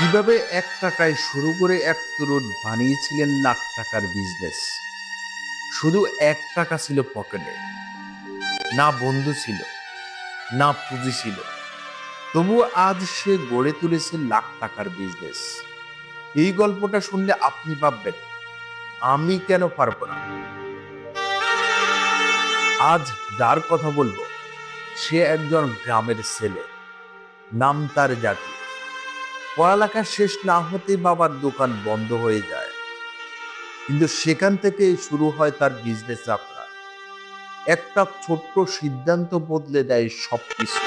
কীভাবে এক টাকায় শুরু করে এক তরুণ বানিয়েছিলেন লাখ টাকার বিজনেস শুধু এক টাকা ছিল পকেটে না বন্ধু ছিল, না পুঁজি ছিল। তবু আজ সে গড়ে তুলেছে লাখ টাকার বিজনেস এই গল্পটা শুনলে আপনি ভাববেন, আমি কেন পারব না? আজ যার কথা বলব, সে একজন গ্রামের ছেলে, নাম তার জাতি। পড়ালেখা শেষ না হতে বাবার দোকান বন্ধ হয়ে যায়। কিন্তু সেখান থেকে শুরু হয় তার বিজনেস যাত্রা একটা ছোট্ট সিদ্ধান্ত বদলে দেয় সবকিছু।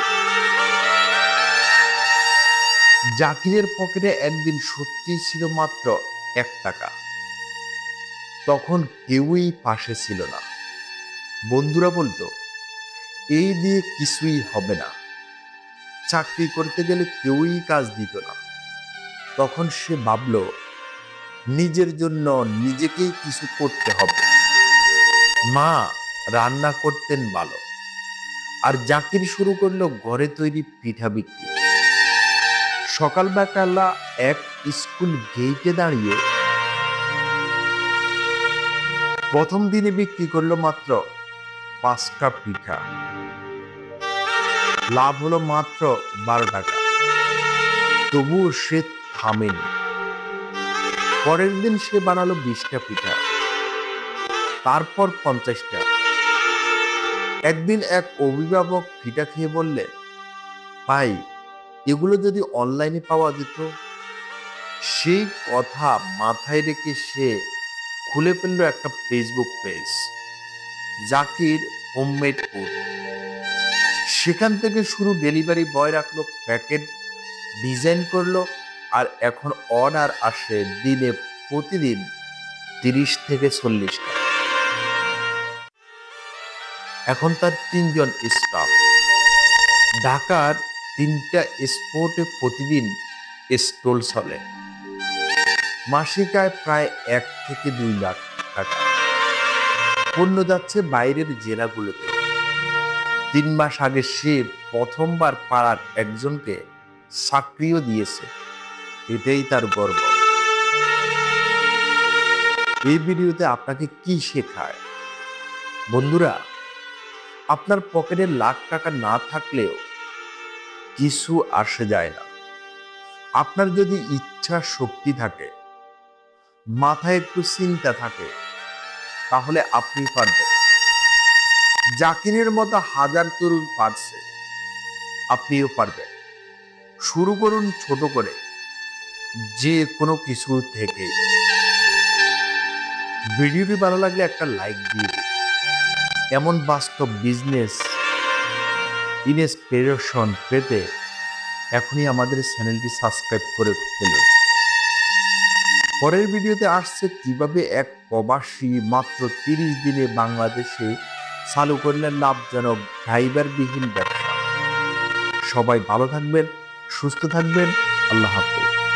জাকিরের পকেটে একদিন সত্যি ছিল মাত্র এক টাকা। তখন কেউই পাশে ছিল না। বন্ধুরা বলতো, এই দিয়ে কিছুই হবে না। চাকরি করতে গেলে কেউই কাজ দিত না। তখন সে ভাবল, নিজের জন্য নিজেকেই কিছু করতে হবে। মা, রান্না করতেন ভালো। আর জাকির শুরু করল ঘরে তৈরি পিঠা বিক্রি। সকালবেলা এক স্কুল গেইটে দাঁড়িয়ে প্রথম দিনে বিক্রি করল মাত্র পাঁচটা পিঠা। লাভ হলো মাত্র বারো টাকা। তবুও সে থামেনি। পরের দিন সে বানালো বিশটা পিঠা, তারপর পঞ্চাশটা। একদিন এক অভিভাবক পিঠা খেয়ে বললেন ভাই, এগুলো যদি অনলাইনে পাওয়া যেত, সেই কথা মাথায় রেখে সে খুলে ফেলল একটা Facebook page, Zakir homemade food সেখান থেকে শুরু ডেলিভারি বয় রাখল, প্যাকেট ডিজাইন করল আর এখন অর্ডার আসে দিনে প্রতিদিন তিরিশ থেকে চল্লিশটা। এখন তার তিনজন স্টাফ ঢাকার তিনটা স্পোর্টে প্রতিদিন স্টল চলে। মাসিক আয় প্রায় এক থেকে দুই লাখ টাকা। পণ্য যাচ্ছে বাইরের জেলাগুলোতে। তিন মাস আগে সে প্রথমবার পাড়ার একজনকে চাকরিও দিয়েছে। এটাই তার গর্ব। এই ভিডিওতে আপনাকে কি শেখায়? বন্ধুরা, আপনার পকেটে লাখ টাকা না থাকলেও কিছু আসে যায় না। আপনার যদি ইচ্ছা শক্তি থাকে, মাথায় একটু চিন্তা থাকে, তাহলে আপনি পারবেন। জাকিরের মতো হাজার তরুণ পারছে, আপনিও পারবেন। শুরু করুন ছোট করে। যে কোনো কিছু থেকে। ভিডিওটি ভালো লাগলে একটা লাইক দিয়ে এমন বাস্তব বিজনেস ইনস্পিরেশন পেতে এখনই আমাদের চ্যানেলটি সাবস্ক্রাইব করে ফেলুন। পরের ভিডিওতে আসছে কীভাবে এক প্রবাসী মাত্র তিরিশ দিনে বাংলাদেশে চালু করলেন লাভজনক ড্রাইভারবিহীন ব্যবসা। সবাই ভালো থাকবেন, সুস্থ থাকবেন, আল্লাহ হাফেজ।